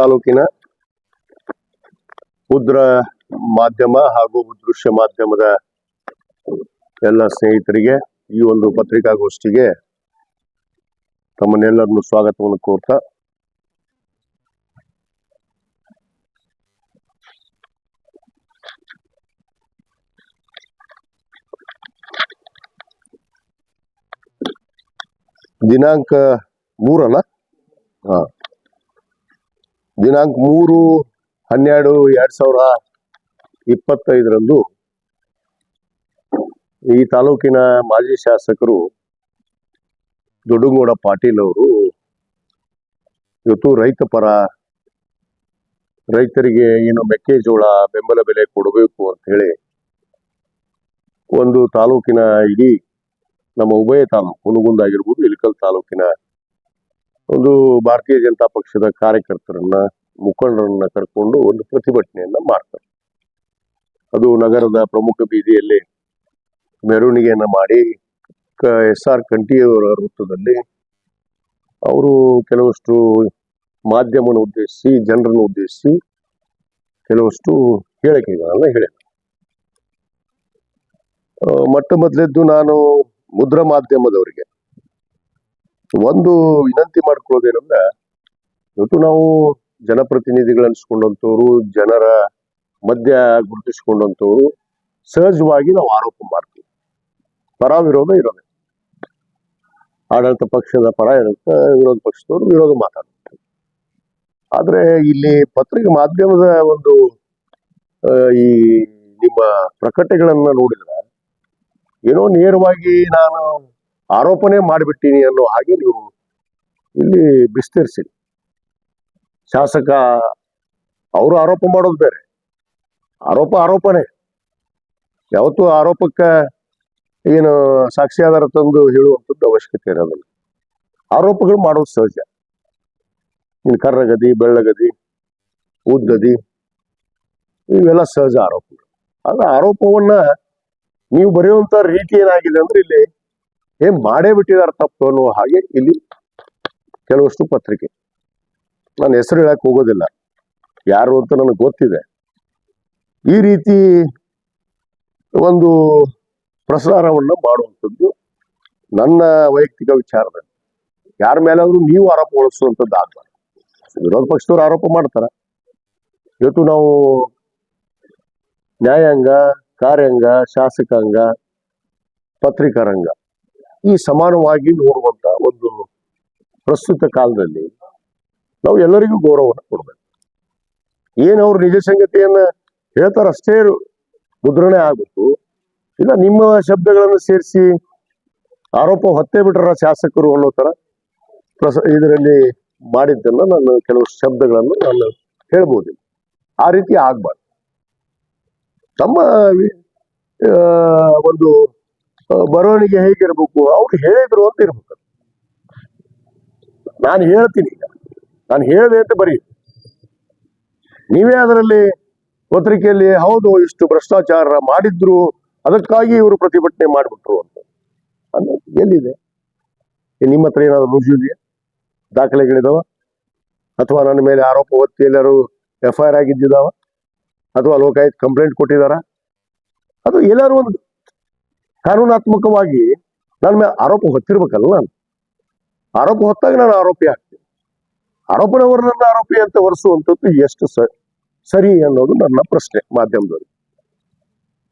ತಾಲೂಕಿನ ಉದ್ರ ಮಾಧ್ಯಮ ಹಾಗೂ ದೃಶ್ಯ ಮಾಧ್ಯಮದ ಎಲ್ಲ ಸ್ನೇಹಿತರಿಗೆ ಈ ಒಂದು ಪತ್ರಿಕಾಗೋಷ್ಠಿಗೆ ತಮ್ಮನ್ನೆಲ್ಲರನ್ನು ಸ್ವಾಗತವನ್ನು ಕೋರ್ತಾ ದಿನಾಂಕ ಮೂರಲ್ಲ? ಹಾ. ದಿನಾಂಕ ಮೂರು, ಹನ್ನೆರಡು, ಎರಡ್ ಸಾವಿರ ಇಪ್ಪತ್ತೈದರಂದು ಈ ತಾಲೂಕಿನ ಮಾಜಿ ಶಾಸಕರು ದೊಡ್ಡಗೌಡ ಪಾಟೀಲ್ ಅವರು ಇವತ್ತು ರೈತ ಪರ ರೈತರಿಗೆ ಏನು ಮೆಕ್ಕೆಜೋಳ ಬೆಂಬಲ ಬೆಲೆ ಕೊಡಬೇಕು ಅಂತ ಹೇಳಿ ಒಂದು ತಾಲೂಕಿನ ಇಡೀ ನಮ್ಮ ಉಭಯ ತಾಲೂಕು ಹುನಗುಂದ ಆಗಿರ್ಬೋದು, ಇಳಕಲ್ ತಾಲೂಕಿನ ಒಂದು ಭಾರತೀಯ ಜನತಾ ಪಕ್ಷದ ಕಾರ್ಯಕರ್ತರನ್ನ, ಮುಖಂಡರನ್ನ ಕರ್ಕೊಂಡು ಒಂದು ಪ್ರತಿಭಟನೆಯನ್ನ ಮಾಡ್ತಾರೆ. ಅದು ನಗರದ ಪ್ರಮುಖ ಬೀದಿಯಲ್ಲಿ ಮೆರವಣಿಗೆಯನ್ನ ಮಾಡಿ ಎಸ್ ಆರ್ ಕಂಠಿಯವರ ವೃತ್ತದಲ್ಲಿ ಅವರು ಕೆಲವಷ್ಟು ಮಾಧ್ಯಮನ ಉದ್ದೇಶಿಸಿ, ಜನರನ್ನು ಉದ್ದೇಶಿಸಿ ಕೆಲವಷ್ಟು ಹೇಳಿಕೆಗಳನ್ನ ಹೇಳಿದರು. ಮೊಟ್ಟ ಮೊದಲೆದ್ದು ನಾನು ಮುದ್ರಾ ಮಾಧ್ಯಮದವರಿಗೆ. ಒಂದು ವಿನಂತಿ ಮಾಡ್ಕೊಳ್ಳೋದೇನಂದ್ರೆ ಇವತ್ತು ನಾವು ಜನಪ್ರತಿನಿಧಿಗಳು ಅನ್ಸ್ಕೊಂಡಂತವ್ರು ಜನರ ಮಧ್ಯ ಗುರುತಿಸ್ಕೊಂಡಂತವ್ರು ಸಹಜವಾಗಿ ನಾವು ಆರೋಪ ಮಾಡ್ತೀವಿ. ಪರ ವಿರೋಧ ಇರೋದೇ ಆಡಳಿತ ಪಕ್ಷದ ಪರ ಇರುತ್ತೆ, ವಿರೋಧ ಪಕ್ಷದವರು ವಿರೋಧ ಮಾತಾಡುತ್ತೆ ಆದರೆ ಇಲ್ಲಿ ಪತ್ರಿಕೆ ಮಾಧ್ಯಮದ ಒಂದು ಈ ನಿಮ್ಮ ಪ್ರಕಟಣೆಗಳನ್ನ ನೋಡಿದ್ರೆ, ಏನೋ ನೇರವಾಗಿ ನಾನು ಆರೋಪನೆ ಮಾಡಿಬಿಟ್ಟಿನಿ ಅನ್ನೋ ಹಾಗೆ ನೀವು ಇಲ್ಲಿ ಬಿಸ್ತರಿಸಿ. ಶಾಸಕ ಅವರು ಆರೋಪ ಮಾಡೋದು ಬೇರೆ. ಆರೋಪ ಆರೋಪನೆ. ಯಾವತ್ತು ಆರೋಪಕ್ಕೆ ಏನು ಸಾಕ್ಷಿಯಾಧಾರ ತಂದು ಹೇಳುವಂಥದ್ದು ಅವಶ್ಯಕತೆ ಇರೋದಿಲ್ಲ. ಆರೋಪಗಳು ಮಾಡೋದು ಸಹಜ. ಇನ್ನು ಕರ್ರಗದಿ, ಬೆಳ್ಳಗದಿ, ಉದ್ದದಿ, ಇವೆಲ್ಲ ಸಹಜ ಆರೋಪಗಳು. ಆದ್ರೆ ಆರೋಪವನ್ನ ನೀವು ಬರೆಯುವಂತ ರೀತಿ ಏನಾಗಿದೆ ಅಂದ್ರೆ ಇಲ್ಲಿ ಏನ್ ಮಾಡೇ ಬಿಟ್ಟಿದ್ದಾರೆ ತಪ್ಪು ಅನ್ನುವ ಹಾಗೆ ಇಲ್ಲಿ ಕೆಲವಷ್ಟು ಪತ್ರಿಕೆ. ನಾನು ಹೆಸರು ಹೇಳಕ್ ಹೋಗೋದಿಲ್ಲ. ಯಾರು ಅಂತ ನನಗೆ ಗೊತ್ತಿದೆ. ಈ ರೀತಿ ಒಂದು ಪ್ರಸಾರವನ್ನ ಮಾಡುವಂಥದ್ದು ನನ್ನ ವೈಯಕ್ತಿಕ ವಿಚಾರದಲ್ಲಿ. ಯಾರ ಮೇಲಾದ್ರೂ ನೀವು ಆರೋಪ ಹೊಳಿಸುವಂಥದ್ದು ಆಗ್ಬಾರ್ದು. ವಿರೋಧ ಪಕ್ಷದವ್ರು ಆರೋಪ ಮಾಡ್ತಾರ. ಇವತ್ತು ನಾವು ನ್ಯಾಯಾಂಗ, ಕಾರ್ಯಾಂಗ, ಶಾಸಕಾಂಗ, ಪತ್ರಿಕಾರಂಗ ಈ ಸಮಾನವಾಗಿ ನೋಡುವಂತ ಒಂದು ಪ್ರಸ್ತುತ ಕಾಲದಲ್ಲಿ ನಾವು ಎಲ್ಲರಿಗೂ ಗೌರವವನ್ನು ಕೊಡ್ಬೇಕು. ಏನು ಅವ್ರ ನಿಜ ಸಂಗತಿಯನ್ನ ಹೇಳ್ತಾರ ಅಷ್ಟೇ ಮುದ್ರಣೆ ಆಗುತ್ತು ಇಲ್ಲ, ನಿಮ್ಮ ಶಬ್ದಗಳನ್ನು ಸೇರಿಸಿ ಆರೋಪ ಹೊತ್ತೇ ಬಿಟ್ರ ಶಾಸಕರು ಅನ್ನೋ ತರ ಪ್ರಸ, ಇದರಲ್ಲಿ ಮಾಡಿದ್ದನ್ನ ನಾನು ಕೆಲವು ಶಬ್ದಗಳನ್ನು ನಾನು ಹೇಳ್ಬೋದಿಲ್ಲ ಆ ರೀತಿ ಆಗ್ಬಾರ್ದು. ತಮ್ಮ ಒಂದು ಬರವಣಿಗೆ ಹೇಗಿರ್ಬೇಕು, ಅವ್ರು ಹೇಳಿದ್ರು ಅಂತ ಇರ್ಬೇಕು. ನಾನು ಹೇಳ್ತೀನಿ ನಾನು ಹೇಳಿದೆ ಅಂತ ಬರೀ. ನೀವೇ ಅದರಲ್ಲಿ ಪತ್ರಿಕೆಯಲ್ಲಿ, ಹೌದು, ಇಷ್ಟು ಭ್ರಷ್ಟಾಚಾರ ಮಾಡಿದ್ರು, ಅದಕ್ಕಾಗಿ ಇವರು ಪ್ರತಿಭಟನೆ ಮಾಡಿಬಿಟ್ರು ಅಂತ. ಎಲ್ಲಿದೆ? ನಿಮ್ಮ ಹತ್ರ ಏನಾದ್ರು ಇದೆಯಾ? ದಾಖಲೆಗಳಿದಾವ? ಅಥವಾ ನನ್ನ ಮೇಲೆ ಆರೋಪ ಹೊತ್ತಿ ಎಲ್ಲರೂ ಎಫ್ ಐ ಆರ್ ಆಗಿದ್ದಿದಾವ? ಅಥವಾ ಲೋಕಾಯುಕ್ತ ಕಂಪ್ಲೇಂಟ್ ಕೊಟ್ಟಿದಾರ? ಅದು ಎಲ್ಲರೂ ಒಂದು ಕಾನೂನಾತ್ಮಕವಾಗಿ ನನ್ನ ಮೇಲೆ ಆರೋಪ ಹೊತ್ತಿರ್ಬೇಕಲ್ಲ ನಾನು. ಆರೋಪ ಹೊತ್ತಾಗ ನಾನು ಆರೋಪಿ ಆಗ್ತೀನಿ. ಆರೋಪನವರನ್ನ ಆರೋಪಿ ಅಂತ ಹೊರಿಸುವಂಥದ್ದು ಎಷ್ಟು ಸರಿ ಅನ್ನೋದು ನನ್ನ ಪ್ರಶ್ನೆ ಮಾಧ್ಯಮದವರಿಗೆ.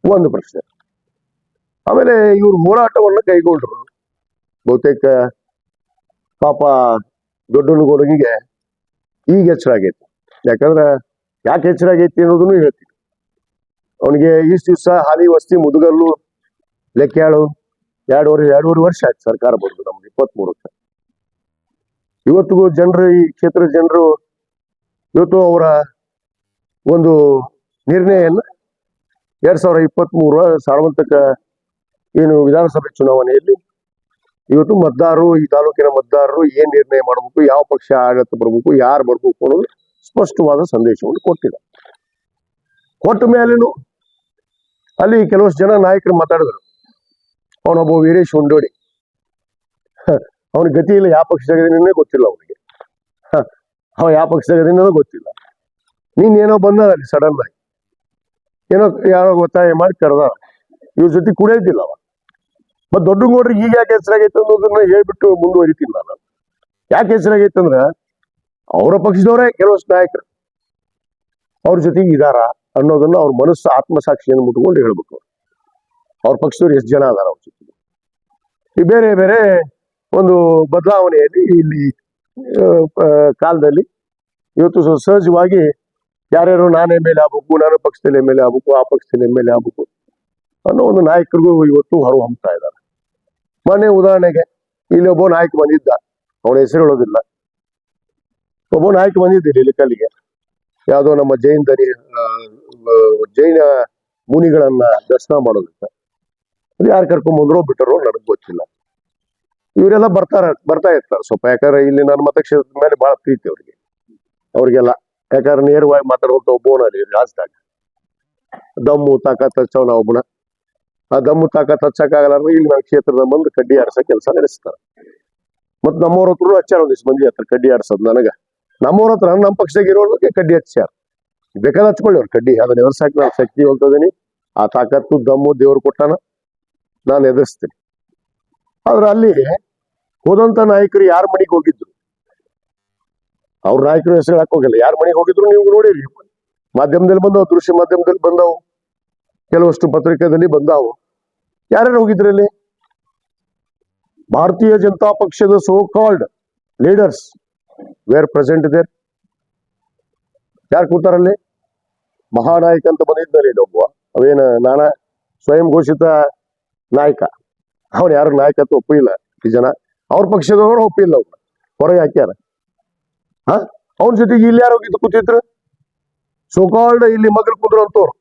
ಒಂದು ಪ್ರಶ್ನೆ. ಆಮೇಲೆ ಇವರು ಹೋರಾಟವನ್ನು ಕೈಗೊಂಡ್ರು. ಬಹುತೇಕ ಪಾಪ ದೊಡ್ಡನಗೌಡನಿಗೆ ಈಗ ಎಚ್ಚರ ಆಗೈತಿ. ಯಾಕಂದ್ರೆ ಯಾಕೆ ಎಚ್ಚರ ಆಗೈತಿ ಅನ್ನೋದನ್ನು ಹೇಳ್ತೀನಿ. ಅವನಿಗೆ ಇಷ್ಟು ದಿವಸ ಹಾಲಿ, ವಸ್ತಿ, ಮುದುಗಲ್ಲು ಲೆಕ್ಕಾಳು ಎರಡೂವರೆ ಎರಡೂವರೆ ವರ್ಷ ಆಯ್ತು ಸರ್ಕಾರ ಬಂದು ನಮ್ದು ವರ್ಷ. ಇವತ್ತಿಗೂ ಜನರು ಈ ಕ್ಷೇತ್ರದ ಜನರು ಇವತ್ತು ಅವರ ಒಂದು ನಿರ್ಣಯನ್ನ ಎರಡ್ ಸಾವಿರದ ಇಪ್ಪತ್ತ್ ಮೂರ ಸಾರ್ವತ್ರಿಕ ಏನು ವಿಧಾನಸಭೆ ಚುನಾವಣೆಯಲ್ಲಿ ಇವತ್ತು ಮತದಾರರು, ಈ ತಾಲೂಕಿನ ಮತದಾರರು ಏನ್ ನಿರ್ಣಯ ಮಾಡಬೇಕು, ಯಾವ ಪಕ್ಷ ಆಡಳಿತ ಬರಬೇಕು, ಯಾರು ಬರ್ಬೇಕು ಅನ್ನೋದು ಸ್ಪಷ್ಟವಾದ ಸಂದೇಶವನ್ನು ಕೊಟ್ಟಿಲ್ಲ. ಕೊಟ್ಟ ಮೇಲೇನು ಅಲ್ಲಿ ಕೆಲವಷ್ಟು ಜನ ನಾಯಕರು ಮಾತಾಡಿದ್ರು. ಅವನೊಬ್ಬ ವೀರೇಶ್ ಉಂಡೋಡಿ ಅವನ ಗತಿ ಇಲ್ಲ ಯಾವ ಪಕ್ಷದಾಗಿದ್ದಾನೆ ಗೊತ್ತಿಲ್ಲ ಅವನಿಗೆ. ಅವ ಯಾವ ಪಕ್ಷ ಅದನ್ನೋ ಗೊತ್ತಿಲ್ಲ. ನೀನೇನೋ ಬಂದ ಸಡನ್ ಆಗಿ. ಏನೋ ಯಾರೋ ಒತ್ತಾಯ ಮಾಡಿ ಕರೆದ ಇವ್ರ ಜೊತೆ ಕುಡಿಯೋದಿಲ್ಲ ಅವ. ಮತ್ ದೊಡ್ಡ ನೋಡ್ರಿ ಈಗ ಯಾಕೆ ಹೆಸರಾಗೈತೆ ಅನ್ನೋದನ್ನ ಹೇಳ್ಬಿಟ್ಟು ಮುಂದುವರಿತೀನಿ ನಾನು. ಯಾಕೆ ಹೆಸರಾಗೈತೆ ಅಂದ್ರ, ಅವರ ಪಕ್ಷದವರೇ ಕೆಲವಷ್ಟು ನಾಯಕರು. ಅವ್ರ ಜೊತೆಗೆ ಇದಾರ ಅನ್ನೋದನ್ನ ಅವ್ರ ಮನಸ್ಸು ಆತ್ಮಸಾಕ್ಷಿಯನ್ನು ಮುಟ್ಕೊಂಡು ಹೇಳ್ಬೇಕು ಅವ್ರು. ಪಕ್ಷದವ್ರು ಎಷ್ಟು ಜನ ಅದಾರ ಅವ್ರ ಜೊತೆ ಈ ಬೇರೆ ಬೇರೆ ಒಂದು ಬದಲಾವಣೆಯಲ್ಲಿ ಇಲ್ಲಿ ಕಾಲದಲ್ಲಿ ಇವತ್ತು ಸಹಜವಾಗಿ ಯಾರ್ಯಾರು ನಾನು ಎಂ ಎಲ್ ಆಗ್ಬೇಕು, ನಾನು ಪಕ್ಷದಲ್ಲಿ ಎಂ ಎಲ್ ಆಗ್ಬೇಕು, ಆ ಪಕ್ಷದಲ್ಲಿ ಎಂ ಆಗ್ಬೇಕು ಅನ್ನೋ ಒಂದು ನಾಯಕರಿಗೂ ಇವತ್ತು ಹೊರ ಹೊಮ್ತಾ ಇದ್ದಾರೆ. ಮೊನ್ನೆ ಉದಾಹರಣೆಗೆ ಇಲ್ಲಿ ಒಬ್ಬ ನಾಯಕ ಬಂದಿದ್ದ, ಅವನ ಹೆಸರು ಹೇಳೋದಿಲ್ಲ. ಒಬ್ಬ ನಾಯಕ ಬಂದಿದ್ದ ಇಲ್ಲಿ ಕಲ್ಲಿಗೆ. ಯಾವುದೋ ನಮ್ಮ ಜೈನ್ ದರಿ ಜೈನ ಮುನಿಗಳನ್ನ ದರ್ಶನ ಮಾಡೋದಕ್ಕೆ. ಯಾರು ಕರ್ಕೊಂಡ್ ಬಂದ್ರೋ ಬಿಟ್ಟರೋ ನನಗೆ ಗೊತ್ತಿಲ್ಲ. ಇವರೆಲ್ಲ ಬರ್ತಾರ, ಬರ್ತಾ ಇರ್ತಾರೆ ಸ್ವಲ್ಪ. ಯಾಕಂದ್ರೆ ಇಲ್ಲಿ ನನ್ನ ಮತಕ್ಷೇತ್ರದ ಮೇಲೆ ಬಹಳ ಪ್ರೀತಿ ಅವ್ರಿಗೆ. ಅವ್ರಿಗೆಲ್ಲ. ಯಾಕಂದ್ರೆ ನೇರವಾಗಿ ಮಾತಾಡುವಂತ ಒಬ್ಬನ ಅಲ್ಲಿ ದಮ್ಮು, ತಾಕತ್ ಹಚ್ಚವನ ಒಬ್ಬನ. ಆ ದಮ್ಮು, ತಾಕತ್ ಹಚ್ಚಕ್ಕಾಗಲ್ಲ ಅಂದ್ರೆ ಇಲ್ಲಿ ನನ್ನ ಕ್ಷೇತ್ರದ ಬಂದು ಕಡ್ಡಿ ಆಡ್ಸೋ ಕೆಲಸ ನಡೆಸ್ತಾರ. ಮತ್ ನಮ್ಮವ್ರ ಹತ್ರ ಹಚ್ಚಾರ ಒಂದಿಷ್ಟು ಮಂದಿ ಹತ್ರ ಕಡ್ಡಿ ಆಡ್ಸೋದು ನನಗ. ನಮ್ಮವ್ರ ಹತ್ರ ನಮ್ಮ ಪಕ್ಷದಾಗ ಇರೋರಿಗೆ ಕಡ್ಡಿ ಹಚ್ಚಾರ ಬೇಕಾದ ಹಚ್ಕೊಳ್ಳಿ ಅವ್ರು ಕಡ್ಡಿ. ಅದನ್ನ ಎವರ್ಸಾಕ ನಾನು ಶಕ್ತಿ ಹೋಗ್ತದೀನಿ ಆ ತಾಕತ್ತು, ದಮ್ಮು ದೇವ್ರು ಕೊಟ್ಟಾನ. ನಾನು ಎದುರಿಸ್ತೀನಿ. ಆದ್ರೆ ಅಲ್ಲಿ ಹೋದಂತ ನಾಯಕರು ಯಾರ ಮನೆಗೆ ಹೋಗಿದ್ರು? ಅವ್ರ ನಾಯಕರು ಹೆಸರು ಹೇಳಕ್ ಹೋಗಿಲ್ಲ. ಯಾರ ಮನೆಗೆ ಹೋಗಿದ್ರು ನೀವು ನೋಡಿರಿ. ಮಾಧ್ಯಮದಲ್ಲಿ ಬಂದವು, ದೃಶ್ಯ ಮಾಧ್ಯಮದಲ್ಲಿ ಬಂದವು, ಕೆಲವಷ್ಟು ಪತ್ರಿಕೆದಲ್ಲಿ ಬಂದಾವು. ಯಾರ್ಯಾರು ಹೋಗಿದ್ರು ಅಲ್ಲಿ? ಭಾರತೀಯ ಜನತಾ ಪಕ್ಷದ so called leaders where present there ಯಾರು ಕೂತಾರಲ್ಲಿ ಮಹಾನಾಯಕ ಅಂತ ಬಂದಿದ್ದಾರೆ ಇಲ್ಲಿ ಒಬ್ಬ. ಅವೇನ ನಾನಾ ಸ್ವಯಂ ಘೋಷಿತ ನಾಯಕ. ಅವ್ರು ಯಾರು ನಾಯಕತ್ವ ಒಪ್ಪಿಲ್ಲ. ಈ ಜನ ಅವ್ರ ಪಕ್ಷದವರು ಒಪ್ಪಿಲ್ಲ ಅವ್ರು. ಹೊರಗೆ ಹಾಕ್ಯಾರ. ಹ? ಅವನ ಜೊತೆಗೆ ಇಲ್ಲಿ ಯಾರು ಹೋಗಿದ್ದು ಕೂತಿದ್ರು? ಸೋಕಾಲ್ಡ್ ಇಲ್ಲಿ ಮಗಳು ಕುಂದ್ರು ಅಂತವ್ರು.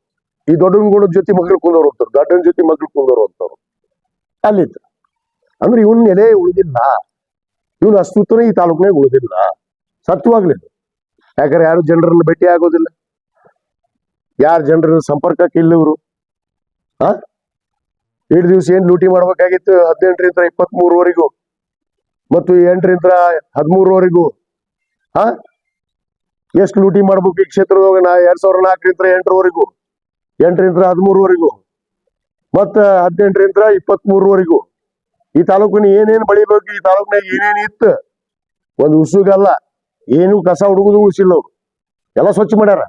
ಈ ದೊಡ್ಡನಗೂಡದ ಜೊತೆ ಮಗಳು ಕುಂದವ್ರು ಅಂತಾರೆ ದೊಡ್ಡನ ಜೊತೆ ಮಗಳು ಕುಂದವ್ರು ಅಂತವ್ರು. ಅಲ್ಲಿತ್ತು ಅಂದ್ರೆ ಇವನ್ ನೆಲೆ ಉಳಿದಿಲ್ಲ. ಇವನ ಅಸ್ತಿತ್ವನೇ ಈ ತಾಲೂಕಿನಾಗ ಉಳಿದಿಲ್ಲ. ಸತ್ಯವಾಗ್ಲಿಲ್ಲ ಯಾಕಂದ್ರೆ ಯಾರು ಜನರನ್ನ ಭೇಟಿ ಆಗೋದಿಲ್ಲ ಯಾರು ಜನರ ಸಂಪರ್ಕಕ್ಕೆ ಇಲ್ಲ ಇವರು ಆ ಏಳು ದಿವಸ ಏನ್ ಲೂಟಿ ಮಾಡ್ಬೇಕಾಗಿತ್ತು? ಹದಿನೆಂಟರಿಂದ ಇಪ್ಪತ್ತ್ ಮೂರವರೆಗೂ ಮತ್ತು ಎಂಟರಿಂದ ಹದಿಮೂರವರೆಗೂ. ಹಾ ಎಷ್ಟು ಲೂಟಿ ಮಾಡ್ಬೇಕು ಈ ಕ್ಷೇತ್ರದಾಗ ನಾ ಎರಡ್ ಸಾವಿರದ ನಾಲ್ಕರಿಂದ ಎಂಟರವರೆಗೂ. ಎಂಟರಿಂದ ಹದಿಮೂರವರೆಗೂ. ಮತ್ತ ಹದಿನೆಂಟರಿಂದ ಇಪ್ಪತ್ತ್ ಮೂರವರೆಗೂ ಈ ತಾಲೂಕಿನ ಏನೇನ್ ಬೆಳಿಬೇಕು? ಈ ತಾಲೂಕಿನಾಗ ಏನೇನ್ ಇತ್ತು? ಒಂದು ಉಸುಗಲ್ಲ. ಏನು ಕಸ ಹುಡುಗುದು ಉಳಿಸಿಲ್ಲ ಅವ್ರು. ಎಲ್ಲ ಸ್ವಚ್ಛ ಮಾಡ್ಯಾರ.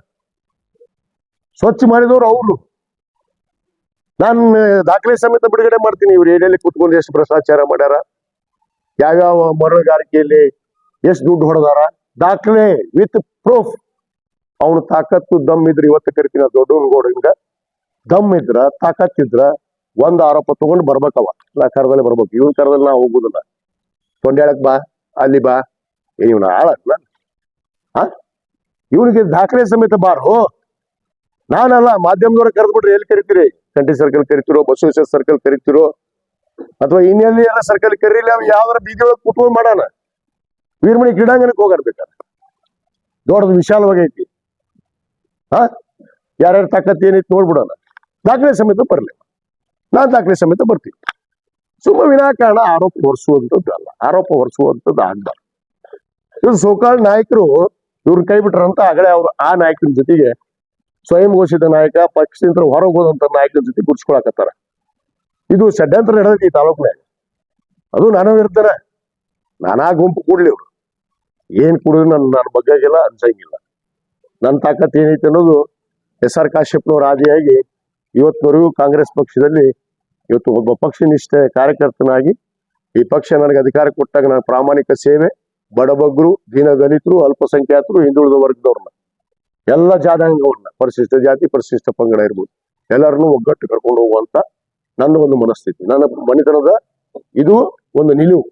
ಸ್ವಚ್ಛ ಮಾಡಿದವ್ರು ಅವ್ರು. ನಾನು ದಾಖಲೆ ಸಮೇತ ಬಿಡುಗಡೆ ಮಾಡ್ತೀನಿ. ಇವ್ರು ಏರಿಯಲ್ಲಿ ಕುತ್ಕೊಂಡು ಎಷ್ಟು ಭ್ರಷ್ಟಾಚಾರ ಮಾಡ್ಯಾರ, ಯಾವ್ಯಾವ ಮರಳುಗಾರಿಕೆಯಲ್ಲಿ ಎಷ್ಟು ದುಡ್ಡು ಹೊಡೆದಾರ, ದಾಖಲೆ ವಿತ್ ಪ್ರೂಫ್ ಅವನು ತಾಕತ್ತು, ದಮ್ ಇದ್ರೆ ಇವತ್ತು ಕರಿತೀನಿ ದೊಡ್ಡ ದಮ್ ಇದ್ರ ತಾಕತ್ತಿದ್ರ ಒಂದ್ ಆರೋಪ ತಗೊಂಡು ಬರ್ಬೇಕವ. ನಾ ಕರದಲ್ಲಿ ಬರ್ಬೇಕು. ಇವನ್ ಕರದಲ್ಲಿ ನಾ ಹೋಗುದಿಲ್ಲ. ತೊಂಡ್ಯಾಳಕ್ ಬಾ, ಅಲ್ಲಿ ಬಾ. ಇವನ ಆಳ ಆ? ಇವನಿಗೆ ದಾಖಲೆ ಸಮೇತ ಬಾರು. ನಾನಲ್ಲ, ಮಾಧ್ಯಮದವ್ರ ಕರೆದ್ಬಿಟ್ರೆ ಎಲ್ಲಿ ಕರಿತೀರಿ? ಕಂಟಿ ಸರ್ಕಲ್ ಕರಿತಿರೋ, ಬಸವೇಶ್ವರ ಸರ್ಕಲ್ ಕರಿತಿರೋ, ಅಥವಾ ಇನ್ನೆಲ್ಲಿ ಎಲ್ಲ ಸರ್ಕಲ್ ಕರೀಲಿ ಅವ್ ಯಾವ್ದಾರ ಬೀದಿ ಒಳಗೆ ಮಾಡೋಣ. ವೀರಮಣಿ ಕ್ರೀಡಾಂಗಣಕ್ಕೆ ಹೋಗಾಡ್ಬೇಕಾದ್ರೆ. ದೊಡ್ಡದು ವಿಶಾಲವಾಗಿ ಐತಿ. ಹಾ? ಯಾರ್ಯಾರ ತಾಕತ್ ಏನೈತಿ ನೋಡ್ಬಿಡೋಣ. ದಾಖಲೆ ಸಮೇತ ಬರಲಿ. ನಾನ್ ದಾಖಲೆ ಸಮೇತ ಬರ್ತೀನಿ. ಸುಮ್ಮ ವಿನಾಕಾರಣ ಆರೋಪ ಹೊರಿಸುವಂಥದ್ದು ಅಲ್ಲ. ಆರೋಪ ಹೊರಿಸುವಂಥದ್ದು ಆಗ್ಬಾರ್ದು ಇವ್ರು ಸೋಕಾಳ್ ನಾಯಕರು ಇವ್ರನ್ನ ಕೈ ಬಿಟ್ರಂತ ಆಗಲೇ ಅವ್ರು ಆ ನಾಯಕನ ಜೊತೆಗೆ ಸ್ವಯಂ ಘೋಷಿತ ನಾಯಕ, ಪಕ್ಷದಿಂದ ಹೊರಗೆ ಹೋದಂತ ನಾಯಕನ ಜೊತೆ ಗುಡ್ಸ್ಕೊಳಕತ್ತಾರ ಇದು ಷಡ್ಯಂತ್ರ ನಡೆದೈತಿ ಈ ತಾಲೂಕಿನಾಗ ಅದು ನಾನು ಇರ್ತಾರೆ ನಾನಾ ಗುಂಪು ಕೂಡ್ಲಿ ಇವ್ರು. ಏನ್ ಕೂಡಿದ್ರು ನನ್ನ ನನ್ನ ಬಗ್ಗೆಗಿಲ್ಲ ಅನ್ಸಂಗಿಲ್ಲ. ನನ್ನ ತಾಕತ್ ಏನೈತೆ ಅನ್ನೋದು ಎಸ್ ಆರ್ ಕಾಶ್ಯಪ್ನವ್ರ ಆದಿಯಾಗಿ ಇವತ್ತಿನವರೆಗೂ ಕಾಂಗ್ರೆಸ್ ಪಕ್ಷದಲ್ಲಿ ಇವತ್ತು ಒಬ್ಬ ಪಕ್ಷ ನಿಷ್ಠೆ ಕಾರ್ಯಕರ್ತನಾಗಿ ಈ ಪಕ್ಷ ನನಗೆ ಅಧಿಕಾರ ಕೊಟ್ಟಾಗ ನಾನು ಪ್ರಾಮಾಣಿಕ ಸೇವೆ ಬಡಬಗ್ರು ದೀನ ದಲಿತರು ಅಲ್ಪಸಂಖ್ಯಾತರು, ಹಿಂದುಳಿದ ವರ್ಗದವ್ರನ್ನ. ಎಲ್ಲ ಜಾತ್ಯಾಂಗವ್ರನ್ನ ಪರಿಶಿಷ್ಟ ಜಾತಿ, ಪರಿಶಿಷ್ಟ ಪಂಗಡ ಇರ್ಬೋದು. ಎಲ್ಲರನ್ನೂ ಒಗ್ಗಟ್ಟು ಕರ್ಕೊಂಡು ಹೋಗುವಂತ ನನ್ನ ಒಂದು ಮನಸ್ಥಿತಿ. ನನ್ನ ಮನೆತನದ ಇದು ಒಂದು ನಿಲುವು.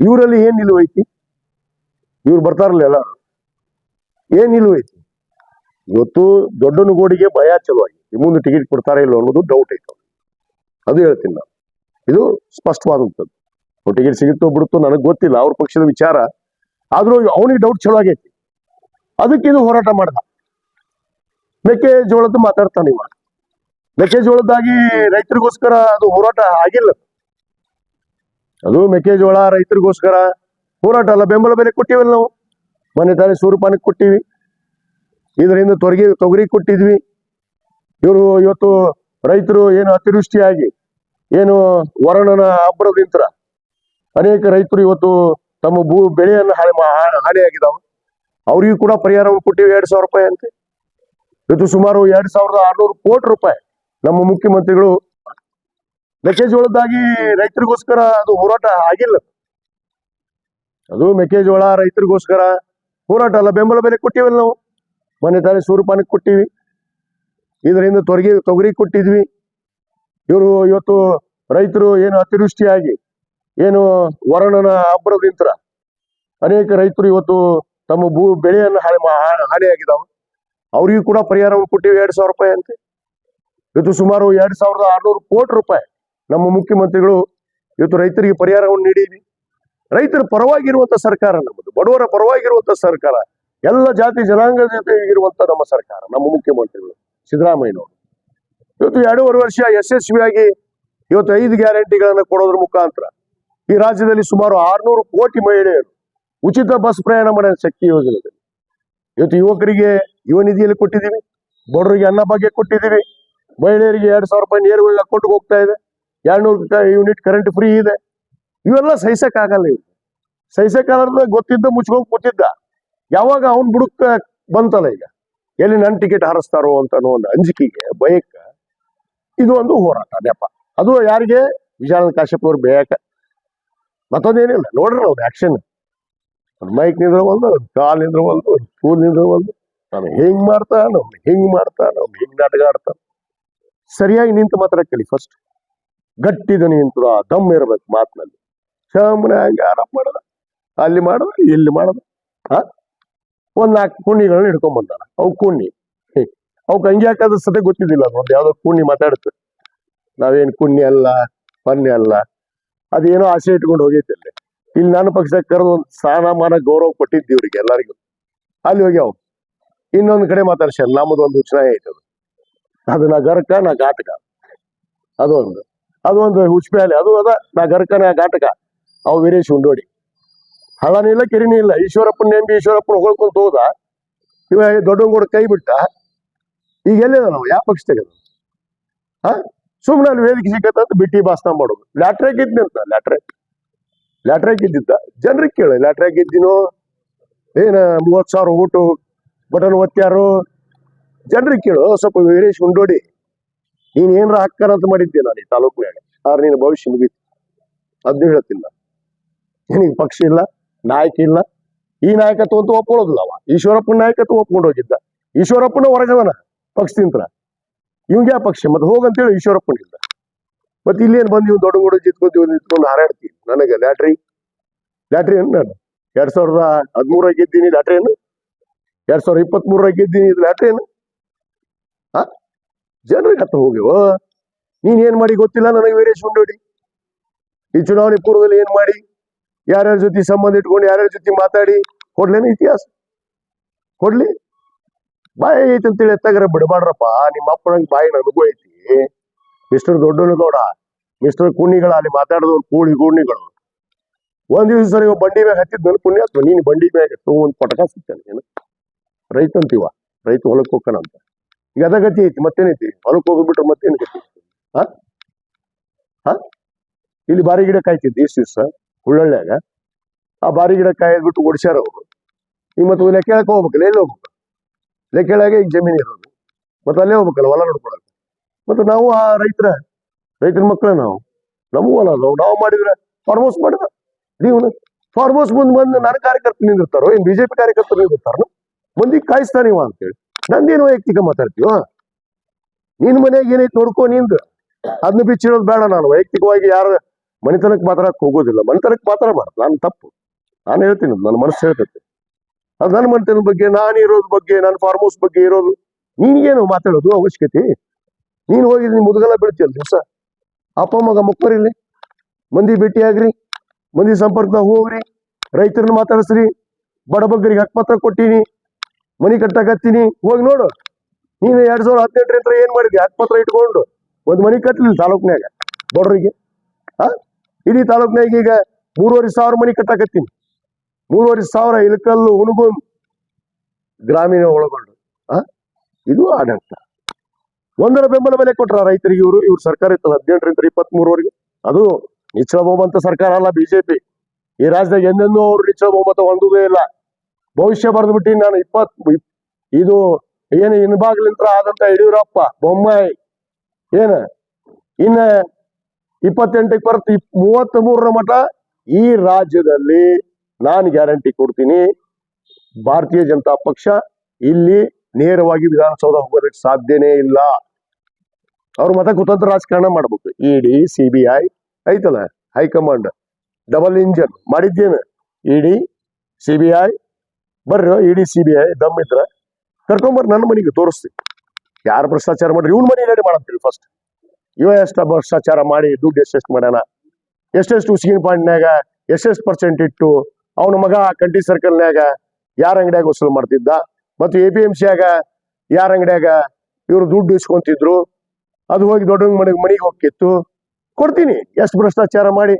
ಇವರಲ್ಲಿ ಏನ್ ನಿಲುವು ಐತಿ? ಇವ್ರು ಬರ್ತಾರಲ್ಲ ಎಲ್ಲ? ಏನ್ ನಿಲುವು ಐತಿ? ಇವತ್ತು ದೊಡ್ಡನಗೋಡಿಗೆ ಭಯ ಚಲುವಾಗಿ ಮುಂದೆ ಟಿಕೆಟ್ ಕೊಡ್ತಾರ ಇಲ್ಲ ಅನ್ನೋದು ಡೌಟ್ ಐತೆ. ಅದು ಹೇಳ್ತೀನಿ ನಾನು. ಇದು ಸ್ಪಷ್ಟವಾದಂಥದ್ದು. ಟಿಕೆಟ್ ಸಿಗುತ್ತೋ ಬಿಡುತ್ತೋ ನನಗೆ ಗೊತ್ತಿಲ್ಲ. ಅವ್ರ ಪಕ್ಷದ ವಿಚಾರ. ಆದ್ರೂ ಅವನಿಗೆ ಡೌಟ್ ಚಲೋ ಆಗೈತಿ. ಅದಕ್ಕೆ ಇದು ಹೋರಾಟ ಮಾಡ್ದ? ಮೆಕ್ಕೆಜೋಳದ ಮಾತಾಡ್ತಾನೆ ಇವ. ಮೆಕ್ಕೆಜೋಳದಾಗಿ ರೈತರಿಗೋಸ್ಕರ ಅದು ಹೋರಾಟ ಆಗಿಲ್ಲ. ಅದು ಮೆಕ್ಕೆಜೋಳ ರೈತರಿಗೋಸ್ಕರ ಹೋರಾಟ ಅಲ್ಲ, ಬೆಂಬಲ ಬೆಲೆ ಕೊಟ್ಟಿವಲ್ಲ ನಾವು. ಮನೆ ತಾನೇ ಸೂರ್ಯಪಾನಕ್ಕೆ ಕೊಟ್ಟಿವಿ. ಇದರಿಂದ ತೊಗರಿ ತೊಗರಿ ಕೊಟ್ಟಿದ್ವಿ. ಇವರು ಇವತ್ತು ರೈತರು ಏನು ಅತಿವೃಷ್ಟಿಯಾಗಿ, ಏನು ವರ್ಣನ ಅಬ್ಬರದಿಂತರ ಅನೇಕ ರೈತರು ಇವತ್ತು ತಮ್ಮ ಭೂ, ಬೆಳೆಯನ್ನು ಹಾನಿ ಹಾನಿಯಾಗಿದ್ದಾವೆ ಅವರಿಗೂ ಕೂಡ ಪರಿಹಾರವನ್ನು ಕೊಟ್ಟಿವಿ ಎರಡ್ ಸಾವಿರ ರೂಪಾಯಿ ಅಂತೆ. ಇದು ಸುಮಾರು ಎರಡ್ ಸಾವಿರದ ಆರ್ನೂರು ಕೋಟಿ ರೂಪಾಯಿ ನಮ್ಮ ಮುಖ್ಯಮಂತ್ರಿಗಳು ಮೆಕ್ಕೆಜೋಳದಾಗಿ ರೈತರಿಗೋಸ್ಕರ ಅದು ಹೋರಾಟ ಆಗಿಲ್ಲ. ಅದು ಮೆಕ್ಕೆಜೋಳ ರೈತರಿಗೋಸ್ಕರ ಹೋರಾಟ ಅಲ್ಲ, ಬೆಂಬಲ ಬೆಲೆ ಕೊಟ್ಟಿವಲ್ಲ ನಾವು. ಮನೆ ತಾನೇ ಸೂರ್ಯಪಾನಕ್ಕೆ ಕೊಟ್ಟಿವಿ. ಇದರಿಂದ ತೊಗರಿ ತೊಗರಿ ಕೊಟ್ಟಿದ್ವಿ. ಇವರು ಇವತ್ತು ರೈತರು ಏನು ಅತಿವೃಷ್ಟಿಯಾಗಿ, ಏನು ವರುಣನ ಅಬ್ಬರದಿಂತರ ಅನೇಕ ರೈತರು ಇವತ್ತು ತಮ್ಮ ಭೂ ಬೆಳೆಯನ್ನು ಹಾಳೆ ಹಾನಿಯಾಗಿದ್ದಾವೆ. ಅವರಿಗೂ ಕೂಡ ಪರಿಹಾರವನ್ನು ಕೊಟ್ಟಿವಿ ಎರಡ್ ಸಾವಿರ ರೂಪಾಯಿ ಅಂತೆ. ಇವತ್ತು ಸುಮಾರು ಎರಡ್ ಸಾವಿರದ ಆರ್ನೂರು ಕೋಟಿ ರೂಪಾಯಿ ನಮ್ಮ ಮುಖ್ಯಮಂತ್ರಿಗಳು ಇವತ್ತು ರೈತರಿಗೆ ಪರಿಹಾರವನ್ನು ನೀಡಿದ್ವಿ. ರೈತರ ಪರವಾಗಿರುವಂತ ಸರ್ಕಾರ ನಮ್ಮದು, ಬಡವರ ಪರವಾಗಿರುವಂತ ಸರ್ಕಾರ, ಎಲ್ಲ ಜಾತಿ ಜನಾಂಗದ ಜೊತೆ ಇರುವಂತ ನಮ್ಮ ಸರ್ಕಾರ, ನಮ್ಮ ಮುಖ್ಯಮಂತ್ರಿಗಳು, ಸಿದ್ದರಾಮಯ್ಯನವರು. ಇವತ್ತು ಎರಡೂವರೆ ವರ್ಷ ಯಶಸ್ವಿಯಾಗಿ ಇವತ್ತು ಐದು ಗ್ಯಾರಂಟಿಗಳನ್ನು ಕೊಡೋದ್ರ ಮುಖಾಂತರ ಈ ರಾಜ್ಯದಲ್ಲಿ ಸುಮಾರು ಆರ್ನೂರು ಕೋಟಿ ಮಹಿಳೆಯರು ಉಚಿತ ಬಸ್ ಪ್ರಯಾಣ ಮಾಡೋ ಶಕ್ತಿ ಯೋಜನೆದಲ್ಲಿ ಇವತ್ತು ಯುವಕರಿಗೆ ಯುವ ನಿಧಿಯಲ್ಲಿ ಕೊಟ್ಟಿದ್ದೀವಿ, ಬಡವರಿಗೆ ಅನ್ನ ಭಾಗ್ಯ ಕೊಟ್ಟಿದ್ದೀವಿ, ಮಹಿಳೆಯರಿಗೆ ಎರಡ್ ಸಾವಿರ ರೂಪಾಯಿ ನೇರವಾಗಿ ಅಕೌಂಟ್ಗೆ ಹೋಗ್ತಾ ಇದೆ, ಎರಡ್ನೂರು ಯೂನಿಟ್ ಕರೆಂಟ್ ಫ್ರೀ ಇದೆ. ಇವೆಲ್ಲ ಸಹಿಸಕ್ಕಾಗಲ್ಲ ಇವು ಸಹಿಸಕ್ಕಾಗಲ್ಲ ಗೊತ್ತಿದ್ದ ಮುಚ್ಕೊಂಡು ಕೂತಿದ್ದ. ಯಾವಾಗ ಅವನ್ ಬುಡಕ್ಕ ಬಂತಲ್ಲ ಈಗ? ಎಲ್ಲಿ ನನ್ನ ಟಿಕೆಟ್ ಹಾರಿಸ್ತಾರೋ ಅಂತ ಅನ್ನೋ ಒಂದು ಅಂಜಿಕೆಗೆ ಭಯಕ್ಕ ಇದು ಒಂದು ಹೋರಾಟ, ನೆಪ. ಅದು ಯಾರಿಗೆ? ವಿಜಯಾನಂದ ಕಾಶ್ಯಪ್ ಅವ್ರು ಬೇಯಕ. ಮತ್ತೊಂದೇನಿಲ್ಲ, ನೋಡ್ರಿ ಅವ್ರು ಆಕ್ಷನ್ ಮೈಕ್ ನಿಂದ್ರವಲ್ದು ಒಂದು, ಕಾಲ್ ನಿಂದ್ರ ಒಂದು ಕೂಲ್ ನಿಂದ್ರವಲ್ದು ಒಂದು. ನಾನು ಹಿಂಗ್ ಮಾಡ್ತಾನ ಅವ್ನು ಹಿಂಗ್ ಮಾಡ್ತಾನ ಅವ್ನು ಹಿಂಗ್ ನಾಟಕ ಆಡ್ತಾನ ಸರಿಯಾಗಿ ನಿಂತು ಮಾತ್ರ ಕೇಳಿ ಫಸ್ಟ್ ಗಟ್ಟಿದ ನಿಂತು ಆ ದಮ್ ಇರ್ಬೇಕು ಮಾತಿನಲ್ಲಿ. ಸಾಮಾನ್ಯ ಹಂಗೆ ಆರಾಮ್ ಮಾಡದ. ಅಲ್ಲಿ ಮಾಡದ, ಇಲ್ಲಿ ಮಾಡದ. ಆ? ಒಂದ್ ನಾಲ್ಕು ಕುಣ್ಣಿಗಳನ್ನ ಹಿಡ್ಕೊಂಡ್ ಬಂದಾನ. ಅವು ಕುಣ್ಣಿ ಅವ್ಕ ಹಂಗೆ ಹಾಕೋದ್ ಸದ್ಯ ಗೊತ್ತಿದ್ದಿಲ್ಲ ಅದು. ಒಂದು ಯಾವ್ದೋ ಕುಣ್ಣಿ ಮಾತಾಡುತ್ತೆ ನಾವೇನ್ ಕುಣ್ಣಿ ಅಲ್ಲ, ಪನ್ನಿ ಅಲ್ಲ, ಅದೇನೋ ಆಸೆ ಇಟ್ಕೊಂಡು ಹೋಗೈತೆ ಅಲ್ಲಿ. ಇಲ್ಲಿ ನನ್ನ ಪಕ್ಷ ಕರೆದು ಒಂದು ಸ್ಥಾನಮಾನ ಗೌರವ ಕೊಟ್ಟಿದ್ದೆ ಇವ್ರಿಗೆ, ಎಲ್ಲರಿಗೂ. ಅಲ್ಲಿ ಹೋಗ್ಯಾವ ಇನ್ನೊಂದು ಕಡೆ ಮಾತಾಡ್ಸ ನಮ್ಮದು ಒಂದು ಉಚ್ಚನಾಯ ಐತೆ ಅದು. ಅದು ನಾ ಗರ್ಕ, ನಾ ಘಾಟಕ ಅದು ಒಂದು. ಹುಚ್ಪ್ಯಾಲೆ ಅದು ಅದ, ನಾ ಗರ್ಕ, ನಾ ಘಾಟಕ ಅವು ವೀರೇಶ್ ಉಂಡೋಡಿ ಹಳನೇ ಇಲ್ಲ, ಕಿರಿನೇ ಇಲ್ಲ. ಈಶ್ವರಪ್ಪನ ನೆಂಬಿ ಈಶ್ವರಪ್ಪನ ಹೋಗ್ಕೊಂಡು ಹೋದ, ಇವ ದೊಡ್ಡಂಗೋಡ ಕೈ ಬಿಟ್ಟ, ಈಗ ಎಲ್ಲಿದ ನಾವು ಯಾವ ಪಕ್ಷ ತೆಗೆದು ಹಾ? ಸುಮ್ಮನೆ ಅಲ್ಲಿ ವೇದಿಕೆ ಸಿಕ್ಕತ್ತಂತ ಬಿಟ್ಟಿ ಭಾಷಣ ಮಾಡೋದು. ಲ್ಯಾಟ್ರೇಕ್ ಇದ್ನಂತ ಲ್ಯಾಟ್ರಾಕ್ ಲ್ಯಾಟ್ರಾಕ್ ಗೆದ್ದಿದ್ದ? ಜನರಿಗೆ ಕೇಳ ಲ್ಯಾಟ್ರಿ ಗೆದ್ದಿನೋ? ಏನ ಮೂವತ್ ಸಾವಿರ ಓಟು, ಬಟನ್ ಒತ್ತಾರು? ಜನರಿಗೆ ಕೇಳು ಸ್ವಲ್ಪ ವೀರೇಶ್ ಉಂಡೋಡಿ ನೀನ್ ಏನ್ರ ಹಾಕ್ತಾರ ಅಂತ ಮಾಡಿದ್ದೆ ನಾನು ಈ ತಾಲೂಕಿನಾಗ ಆದ್ರೆ ನಿನ್ನ ಭವಿಷ್ಯ ಮುಗೀತು. ಅದ್ನ ಹೇಳ್ತಿಲ್ಲ ನಿನಗೆ ಪಕ್ಷ ಇಲ್ಲ, ನಾಯಕ ಇಲ್ಲ. ಈ ನಾಯಕತ್ವ ಅಂತೂ ಒಪ್ಕೊಳ್ಳೋದಿಲ್ಲ ಅವ. ಈಶ್ವರಪ್ಪನ ನಾಯಕತ್ವ ಒಪ್ಕೊಂಡು ಹೋಗಿದ್ದ. ಈಶ್ವರಪ್ಪನ ಹೊರಗದನ ಪಕ್ಷದಿಂತ್ರ ಇವಂಗೆ ಇವಂಗ್ಯಾ ಪಕ್ಷ? ಮತ್ತೆ ಹೋಗಂತೇಳಿ ಈಶ್ವರಪ್ಪನಿಲ್ಲ ಮತ್ತೆ ಇಲ್ಲಿ ಬಂದು ಬಂದಿವಿ ದೊಡ್ಡ ಗುಡ ಜಿತ್ಕೊಂಡು ನಿಂತ್ಕೊಂಡು ಹಾರಾಡ್ತೀನಿ ನನಗೆ ಲ್ಯಾಟ್ರಿ. ಲ್ಯಾಟ್ರಿ ಏನು ನಾನು? ಎರಡ್ ಸಾವಿರದ ಹದಿಮೂರಾಗ ಗೆದ್ದೀನಿ ಲ್ಯಾಟ್ರಿ ಏನು? ಎರಡ್ ಸಾವಿರದ ಇಪ್ಪತ್ತ್ ಮೂರಾಗ ಗೆದ್ದೀನಿ ಇದು ಲ್ಯಾಟ್ರಿ ಏನು? ಹಾ ಜನರಿಗೆ ಹತ್ರ ಹೋಗ್ಯವ ನೀನ್ ಏನ್ ಮಾಡಿ ಗೊತ್ತಿಲ್ಲ ನನಗೆ ವೀರೇಶ್ ಉಂಡೋಡಿ ಈ ಚುನಾವಣೆ ಪೂರ್ವದಲ್ಲಿ ಏನ್ ಮಾಡಿ? ಯಾರ್ಯಾರ ಜೊತೆ ಸಂಬಂಧ ಇಟ್ಕೊಂಡು ಯಾರ್ಯಾರ ಜೊತೆ ಮಾತಾಡಿ? ಕೊಡ್ಲೇನು ಇತಿಹಾಸ? ಕೊಡ್ಲಿ? ಬಾಯಿ ಐತಿ ಅಂತೇಳಿ ಎತ್ತಾಗರ ಬಿಡಬಾಡ್ರಪ್ಪ ನಿಮ್ಮ ಅಪ್ಪನಂಗ್ ಬಾಯಿ ನನಗೂ ಐತಿ ಮಿಸ್ಟರ್ ದೊಡ್ಡನು ಗೌಡ ಮಿಸ್ಟರ್ ಕುಣಿಗಳ, ಅಲ್ಲಿ ಮಾತಾಡಿದವ್ರು ಕೂಳಿ ಗೂಣಿಗಳು. ಒಂದ್ ದಿವಸ ಸರಿ ಬಂಡಿ ಮ್ಯಾಗ ಹತ್ತಿದ್ ನನ್ ಪುಣ್ಯ ಅಥವಾ ನೀನ್ ಬಂಡಿ ಮ್ಯಾಗ ಒಂದ್ ಪಟಕ ಸಿಗ್ತಾನೆ, ಏನು? ರೈತ ಅಂತೀವ ರೈತ ಹೊಲಕ್ ಹೋಗ್ತಾನ ಅಂತ. ಈಗ ಅದ ಗತಿ ಐತಿ, ಮತ್ತೇನೈತಿ? ಹೊಲಕ್ ಹೋಗ್ಬಿಟ್ರೆ ಮತ್ತೇನ್ ಗತಿ? ಹಾ? ಹಾ? ಇಲ್ಲಿ ಬಾರಿ ಗಿಡ ಕಾಯ್ತಿದ್ದೆ ಇಷ್ಟು ದಿವಸ, ಹುಳ್ಳಳ್ಳ್ಯಾಗ. ಆ ಬಾರಿ ಗಿಡ ಕಾಯ್ದ್ಬಿಟ್ಟು ಓಡಿಸ್ಯಾರ ಅವರು. ಈಗ ಮತ್ತೆ ಲೆಕ್ಕೇಳಕ್ಕೆ ಹೋಗ್ಬೇಕಲ್ಲ, ಎಲ್ಲಿ ಹೋಗ್ಬೇಕು? ಲೆಕ್ಕೇಳಾಗ ಈಗ ಜಮೀನು ಇರೋದು. ಮತ್ತೆ ಅಲ್ಲೇ ಹೋಗ್ಬೇಕಲ್ಲ, ಹೊಲ ನೋಡ್ಕೊಳಕ್ಕೆ ಮತ್ತೆ ನಾವು ಆ ರೈತರ ರೈತರ ಮಕ್ಕಳ ನಾವು, ನಮಗೂ ಅಲ್ಲ, ನಾವು ಮಾಡಿದ್ರೆ ಫಾರ್ಮ್ ಹೌಸ್ ಮಾಡಿದ ನೀವು ಫಾರ್ಮ್ ಹೌಸ್ ಮುಂದೆ ಬಂದು ನನ್ನ ಕಾರ್ಯಕರ್ತರು ನಿಂದಿರ್ತಾರೋ, ಏನು ಬಿಜೆಪಿ ಕಾರ್ಯಕರ್ತರು ನಿಂದಿರ್ತಾರೋ ಮಂದಿಗೆ ಕಾಯಿಸ್ತಾ ನೀವು ಅಂತೇಳಿ ನಂದೇನು ವೈಯಕ್ತಿಕ ಮಾತಾಡ್ತೀವ ನಿನ್ ಮನೆಯಾಗ ಏನೈತೆ ನೋಡ್ಕೊ ನಿಂದು. ಅದನ್ನ ಬಿಚ್ಚಿರೋದು ಬೇಡ ನಾನು. ವೈಯಕ್ತಿಕವಾಗಿ ಯಾರ ಮನೆತನಕ್ಕೆ ಮಾತ್ರ ಹೋಗೋದಿಲ್ಲ. ಮನೆತನಕ್ಕೆ ಮಾತ್ರ ನಾನು ತಪ್ಪು. ನಾನು ಹೇಳ್ತೀನಿ ನನ್ನ ಮನಸ್ಸು ಹೇಳ್ತೈತೆ. ಅದು ನನ್ನ ಮನೆತನದ ಬಗ್ಗೆ, ನಾನು ಇರೋದ್ರ ಬಗ್ಗೆ, ನನ್ನ ಫಾರ್ಮ್ ಹೌಸ್ ಬಗ್ಗೆ ಇರೋದು. ನಿನ್ಗೇನು ಮಾತಾಡೋದು ಅವಶ್ಯಕತೆ? ನೀನು ಹೋಗಿ ನೀನ್ ಮುದುಗಲ ಬೀಳ್ತೀಯಲ್ಲ ದಿವಸ ಅಪ್ಪ, ಮಗ ಮುಕ್ಕರಿಲಿ ಮಂದಿ ಭೇಟಿಯಾಗ್ರಿ ಮಂದಿ ಸಂಪರ್ಕದಾಗ ಹೋಗ್ರಿ. ರೈತರನ್ನ ಮಾತಾಡಿಸ್ರಿ. ಬಡಬಗ್ಗರಿಗೆ ಹಕ್ಪತ್ರ ಕೊಟ್ಟೀನಿ. ಮನಿ ಕಟ್ಟಕತ್ತೀನಿ ಹೋಗಿ ನೋಡು. ನೀನು ಎರಡ್ ಸಾವಿರದ ಹದಿನೆಂಟರಿಂದ ಏನ್ ಮಾಡಿದ್ವಿ ಹಕ್ಪತ್ರ ಇಟ್ಕೊಂಡು ಒಂದ್ ಮನಿ ಕಟ್ಟಲಿಲ್ಲ ತಾಲೂಕ್ನಾಗ ಬಡವರಿಗೆ ಹಾ ಇಡೀ ತಾಲೂಕ್ನಾಗ ಈಗ ಮೂರುವರೆ ಸಾವಿರ ಮನಿ ಕಟ್ಟಾಕತ್ತೀನಿ ಮೂರುವರೆ ಸಾವಿರ ಇಳಕಲ್ಲು ಉಣಗು ಗ್ರಾಮೀಣ ಒಳಗೊಂಡು. ಹಾ ಇದು ಆಡಳಿತ. ಒಂದರ ಬೆಂಬಲ ಬೆಲೆ ಕೊಟ್ರ ರೈತರಿಗೆ ಇವರು, ಇವ್ರ ಸರ್ಕಾರ ಇತ್ತು ಹದಿನೆಂಟರಿಂದ ಇಪ್ಪತ್ತ್ ಮೂರವರೆಗೆ ಅದು ನಿಚ್ಚಳ ಬಹುಮತ ಸರ್ಕಾರ ಅಲ್ಲ ಬಿಜೆಪಿ. ಈ ರಾಜ್ಯದಾಗ ಎಂದೆಂದೂ ಅವ್ರು ನಿಚ್ಚಳ ಬಹುಮತ ಹೊಂದುವುದೇ ಇಲ್ಲ. ಭವಿಷ್ಯ ಬರೆದ್ಬಿಟ್ಟು ನಾನು ಇಪ್ಪತ್ ಇಪ್- ಇದು ಏನು ಇನ್ಬಾಗ್ಲಿಂತ್ರ ಆದಂತ ಯಡಿಯೂರಪ್ಪ, ಬೊಮ್ಮಾಯಿ, ಏನ? ಇನ್ನ ಇಪ್ಪತ್ತೆಂಟಕ್ಕೆ ಬರುತ್ತೆ ಮೂವತ್ತ್ ಮೂರರ ಮಠ ಈ ರಾಜ್ಯದಲ್ಲಿ ನಾನು ಗ್ಯಾರಂಟಿ ಕೊಡ್ತೀನಿ. ಭಾರತೀಯ ಜನತಾ ಪಕ್ಷ ಇಲ್ಲಿ ನೇರವಾಗಿ ವಿಧಾನಸೌಧ ಹೋಗೋದಕ್ಕೆ ಸಾಧ್ಯನೇ ಇಲ್ಲ. ಅವ್ರ ಮತ ಕುತಂತ್ರ ರಾಜಕಾರಣ ಮಾಡ್ಬೇಕು. ಇಡಿ ಸಿ ಬಿ ಐ ಐತಲ್ಲ, ಹೈಕಮಾಂಡ್ ಡಬಲ್ ಇಂಜನ್ ಮಾಡಿದ್ದೇನು. ಇಡಿ ಸಿ ಬಿ ಐ ಬರ್ರಿ ಇಡಿ ಸಿ ಬಿ ಐ ದಮ್ ಇದ್ರ ಕರ್ಕೊಂಬರ್ರಿ ನನ್ನ ಮನೆಗೆ ತೋರಿಸ್ತೀವಿ ಯಾರು ಭ್ರಷ್ಟಾಚಾರ ಮಾಡ್ರಿ, ಇವ್ನ ಮನೆ ರೆಡಿ ಮಾಡಂತೀವಿ ಫಸ್ಟ್ ಇವ ಎಷ್ಟು ಭ್ರಷ್ಟಾಚಾರ ಮಾಡಿ ದುಡ್ಡು ಎಷ್ಟೆಷ್ಟು ಮಾಡ್ಯಾನ? ಎಷ್ಟೆಷ್ಟು ಉಸಿಗಿನ ಪಾಯಿಂಟ್ನಾಗ ಎಷ್ಟೆಷ್ಟು ಪರ್ಸೆಂಟ್ ಇಟ್ಟು ಅವನ ಮಗ ಕಂಟಿ ಸರ್ಕಲ್ನಾಗ ಯಾರ ಅಂಗಡಿಯಾಗ ವಸೂಲು ಮಾಡ್ತಿದ್ದ? ಮತ್ತು ಎ ಪಿ ಎಂ ಸಿಯಾಗ ಯಾರ ಅಂಗಡಿಯಾಗ ಇವರು ದುಡ್ಡು ಇಸ್ಕೊಂತಿದ್ರು? ಅದು ಹೋಗಿ ದೊಡ್ಡ ಮನೆಗೆ ಮನೆಗೆ ಹೋಗಿತ್ತು ಕೊಡ್ತೀನಿ. ಎಷ್ಟು ಭ್ರಷ್ಟಾಚಾರ ಮಾಡಿ,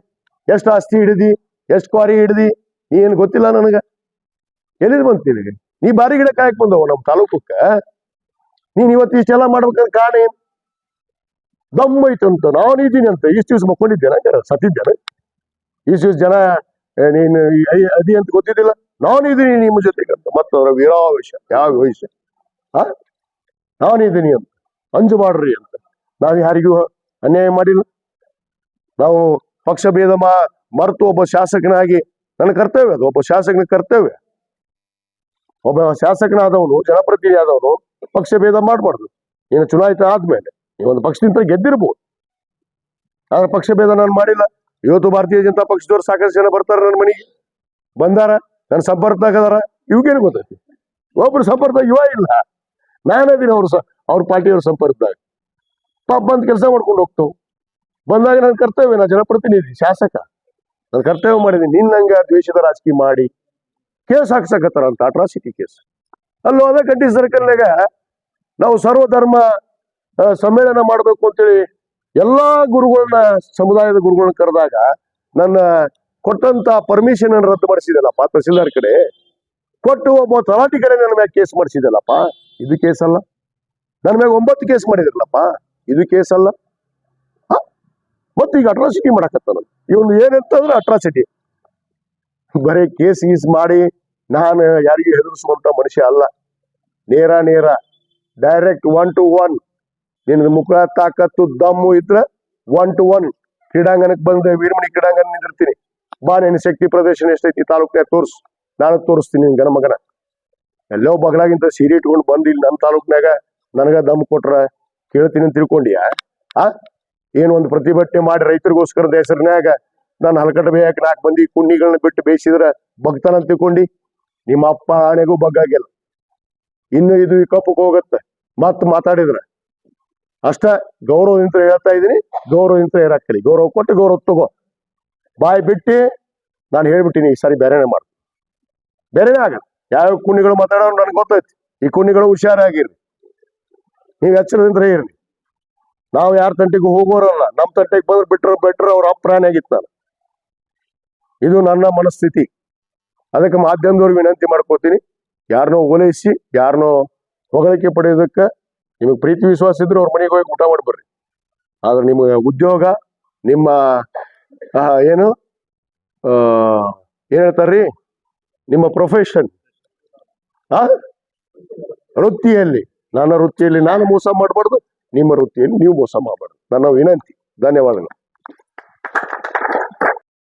ಎಷ್ಟು ಆಸ್ತಿ ಹಿಡಿದಿ, ಎಷ್ಟು ಕ್ವಾರಿ ಹಿಡಿದಿ, ಏನು ಗೊತ್ತಿಲ್ಲ ನನಗೆ. ಎಲ್ಲಿದ್ ಬಂತೀನಿ ನೀ ಬಾರಿ ಗಿಡ ಕಾಯಕ್ ಬಂದವ ನಮ್ಮ ತಾಲೂಕಕ್ಕ. ನೀನ್ ಇವತ್ತು ಇಷ್ಟೆಲ್ಲ ಮಾಡ್ಬೇಕಂತ ಕಾರಣ ಏನ್? ದಮ್ಮೈತು ಅಂತ. ಅಂತ ನಾನಿದ್ದೀನಿ ಅಂತ. ಇಷ್ಟು ದಿವಸ ಮಕ್ಕೊಂಡಿದ್ದೇನೆ. ಸತ್ತಿದ್ದೇನೆ? ಇಷ್ಟು ದಿವಸ ಜನ ನೀನ್ ನೀನು ಅದಿ ಅಂತ ಗೊತ್ತಿದ್ದಿಲ್ಲ. ನಾನಿದ್ದೀನಿ ನಿಮ್ಮ ಜೊತೆಗೆ ಅಂತ. ಮತ್ತೆ ಅವರ ವೀರಾವೇಶ. ಯಾವ ವಯಸ್ಸು ಆ? ನಾನಿದ್ದೀನಿ ಅಂತ. ಅಂಜು ಮಾಡ್ರಿ ಅಂತ. ನಾವು ಯಾರಿಗೂ ಅನ್ಯಾಯ ಮಾಡಿಲ್ಲ. ನಾವು ಪಕ್ಷ ಭೇದ ಮರೆತು ಒಬ್ಬ ಶಾಸಕನಾಗಿ ನನ್ನ ಕರ್ತವ್ಯ ಅದು, ಒಬ್ಬ ಶಾಸಕನ ಕರ್ತವ್ಯ. ಒಬ್ಬ ಶಾಸಕನಾದವನು, ಜನಪ್ರತಿನಿಧಿ ಆದವನು ಪಕ್ಷ ಭೇದ ಮಾಡಬಾರ್ದು. ನೀನು ಚುನಾಯಿತ ಆದ್ಮೇಲೆ ಒಂದು ಪಕ್ಷದಿಂದ ಗೆದ್ದಿರ್ಬೋದು. ಆದ್ರೆ ಪಕ್ಷ ಭೇದ ನಾನು ಮಾಡಿಲ್ಲ. ಇವತ್ತು ಭಾರತೀಯ ಜನತಾ ಪಕ್ಷದವ್ರು ಸಾಕಷ್ಟು ಜನ ಬರ್ತಾರ ನನ್ನ ಮನೆಗೆ. ಬಂದಾರ, ನನ್ನ ಸಂಪರ್ಕದಾಗ ಅದಾರ ಇವ್ಗೇನು ಗೊತ್ತೈತಿ? ಒಬ್ರು ಸಂಪರ್ಕ ಇವ ಇಲ್ಲ. ನಾನದೀನಿ ಅವ್ರು ಅವ್ರ ಪಾರ್ಟಿಯವ್ರ ಸಂಪರ್ಕದಾಗ. ಪಾಪ ಬಂದ್ ಕೆಲಸ ಮಾಡ್ಕೊಂಡು ಹೋಗ್ತಾವ್ ಬಂದಾಗ ನನ್ನ ಕರ್ತವ್ಯ ನಾ ಜನಪ್ರತಿನಿಧಿ, ಶಾಸಕ. ನನ್ನ ಕರ್ತವ್ಯ ಮಾಡಿದ್ದೀನಿ ನಿನ್ನ ಹಂಗ ದ್ವೇಷದ ರಾಜಕೀಯ ಮಾಡಿ. ಕೇಸ್ ಹಾಕ್ಸಕತ್ತಾರ ಅಂತ ಅಟ್ರಾಸಿಟಿ ಕೇಸ್. ಅಲ್ಲಿ ಹೋದ ಗಡ್ಡಿ ಸರ್ಕಲ್ನಾಗ ನಾವು ಸರ್ವಧರ್ಮ ಸಮ್ಮೇಳನ ಮಾಡಬೇಕು ಅಂತೇಳಿ ಎಲ್ಲಾ ಗುರುಗಳನ್ನ ಸಮುದಾಯದ ಗುರುಗಳನ್ನ ಕರೆದಾಗ ನನ್ನ ಕೊಟ್ಟಂತ ಪರ್ಮಿಷನ್ ಅನ್ನು ರದ್ದು ಮಾಡಿಸಿದಲ್ಲಪ್ಪ ತಹಸೀಲ್ದಾರ್ ಕಡೆ. ಕೊಟ್ಟು ಒಬ್ಬ ತಲಾಟಿ ಕಡೆ ನನ್ನ ಮ್ಯಾಗ ಕೇಸ್ ಮಾಡಿಸಿದಲ್ಲಪ್ಪ ಇದು ಕೇಸ್ ಅಲ್ಲ ನನ್ನ ಮ್ಯಾಗ ಒಂಬತ್ತು ಕೇಸ್ ಮಾಡಿದ್ರಲ್ಲಪ್ಪ. ಇದು ಕೇಸ್ ಅಲ್ಲ? ಮತ್ತೆ ಈಗ ಅಟ್ರಾಸಿಟಿ ಮಾಡಕತ್ತಾನ ಇವನು ಏನಂತಂದ್ರೆ ಅಟ್ರಾಸಿಟಿ ಬರೀ ಕೇಸ್ ಗೀಸ್ ಮಾಡಿ ನಾನು ಯಾರಿಗೂ ಹೆದರಿಸುವಂತ ಮನುಷ್ಯ ಅಲ್ಲ. ನೇರ ನೇರ ಡೈರೆಕ್ಟ್ ಒನ್ ಟು ಒನ್ ನಿನ್ನ ಮುಖ ತಾಕತ್ತು, ದಮ್ಮು ಇದ್ರೆ ಒನ್ ಟು ಒನ್ ಕ್ರೀಡಾಂಗಣಕ್ಕೆ ಬಂದು, ವೀರಮಣಿ ಕ್ರೀಡಾಂಗಣ ನಿಂದಿರ್ತೀನಿ. ಬಾ ನಿನ್ನ ಶಕ್ತಿ ಪ್ರದರ್ಶನ ಎಷ್ಟೈತಿ ತಾಲೂಕ್ನಾಗ ತೋರ್ಸು. ನಾನು ತೋರಿಸ್ತೀನಿ ನಿನ್ ಗನ ಮಗನ. ಎಲ್ಲೋ ಬಗಲಾಗಿಂತ ಸೀರೆ ಇಟ್ಕೊಂಡು ಬಂದು ಇಲ್ಲಿ ನಮ್ಮ ತಾಲೂಕ್ನಾಗ ನನಗ ದಮ್ ಕೊಟ್ರ ಕೇಳ್ತೀನಿ ಅಂತ ತಿಳ್ಕೊಂಡಿಯಾ? ಆ? ಏನ್ ಒಂದು ಪ್ರತಿಭಟನೆ ಮಾಡಿ ರೈತರಿಗೋಸ್ಕರ ಹೆಸರಿನಾಗ ನಾನು ಹಲಕಟ ಬೇಯಕ್ಕೆ ನಾಲ್ಕು ಮಂದಿ ಕುಂಡಿಗಳನ್ನ ಬಿಟ್ಟು ಬೇಯಿಸಿದ್ರ ಬಗ್ತಾನ ಅಂತ ತಿಳ್ಕೊಂಡಿ. ನಿಮ್ಮ ಅಪ್ಪ ಆಣೆಗೂ ಬಗ್ಗಾಗಿಲ್ಲ ಇನ್ನು ಇದು ಈ ಕಪ್ಪಕ್ಕೆ ಹೋಗತ್ತೆ. ಮತ್ ಮಾತಾಡಿದ್ರ. ಅಷ್ಟ ಗೌರವದಿಂದ ಹೇಳ್ತಾ ಇದೀನಿ. ಗೌರವದಿಂದ ಇರಾಕಲಿ ಗೌರವ ಕೊಟ್ಟು ಗೌರವ ತಗೋ. ಬಾಯಿ ಬಿಟ್ಟು ನಾನು ಹೇಳ್ಬಿಟ್ಟಿನಿ ಈ ಸಾರಿ ಬೇರೆನೇ ಮಾಡ್ತೀನಿ ಬೇರೆನೇ ಆಗಲ್ಲ. ಯಾವ ಕುಣಿಗಳು ಮಾತಾಡೋರು ನನಗೆ ಗೊತ್ತೈತಿ. ಈ ಕುಣಿಗಳು ಹುಷಾರಾಗಿರ್ರಿ ನೀವು ಎಚ್ಚರದಿಂದ ಇರ್ರಿ ನಾವು ಯಾರ ತಂಟೆಗೂ ಹೋಗೋರಲ್ಲ ನಮ್ಮ ತಂಟೆಗೆ ಬಂದ್ರೆ ಬಿಟ್ಟರು ಬಿಟ್ಟರು ಅವ್ರ ಅಪ್ರಾಣಿ ಆಗಿತ್ತು ನಾನು. ಇದು ನನ್ನ ಮನಸ್ಥಿತಿ. ಅದಕ್ಕೆ ಮಾಧ್ಯಮದವ್ರಿಗೆ ವಿನಂತಿ ಮಾಡ್ಕೋತೀನಿ. ಯಾರನ್ನೋ ಓಲೈಸಿ ಯಾರನ್ನೋ ಹೊಗಳಿಕೆ ಪಡೆಯೋದಕ್ಕೆ ನಿಮಗೆ ಪ್ರೀತಿ ವಿಶ್ವಾಸ ಇದ್ರೆ ಅವ್ರ ಮನೆಗೆ ಹೋಗಿ ಊಟ ಮಾಡ್ಬರ್ರಿ ಆದ್ರೆ ನಿಮಗೆ ಉದ್ಯೋಗ, ನಿಮ್ಮ ಏನು ಏನ್ ಹೇಳ್ತಾರ್ರಿ? ನಿಮ್ಮ ಪ್ರೊಫೆಷನ್ ಆ, ವೃತ್ತಿಯಲ್ಲಿ. ನನ್ನ ವೃತ್ತಿಯಲ್ಲಿ ನಾನು ಮೋಸ ಮಾಡಬಾರ್ದು ನಿಮ್ಮ ವೃತ್ತಿಯಲ್ಲಿ ನೀವು ಮೋಸ ಮಾಡಬಾರ್ದು. ನನ್ನ ವಿನಂತಿ. ಧನ್ಯವಾದಗಳು.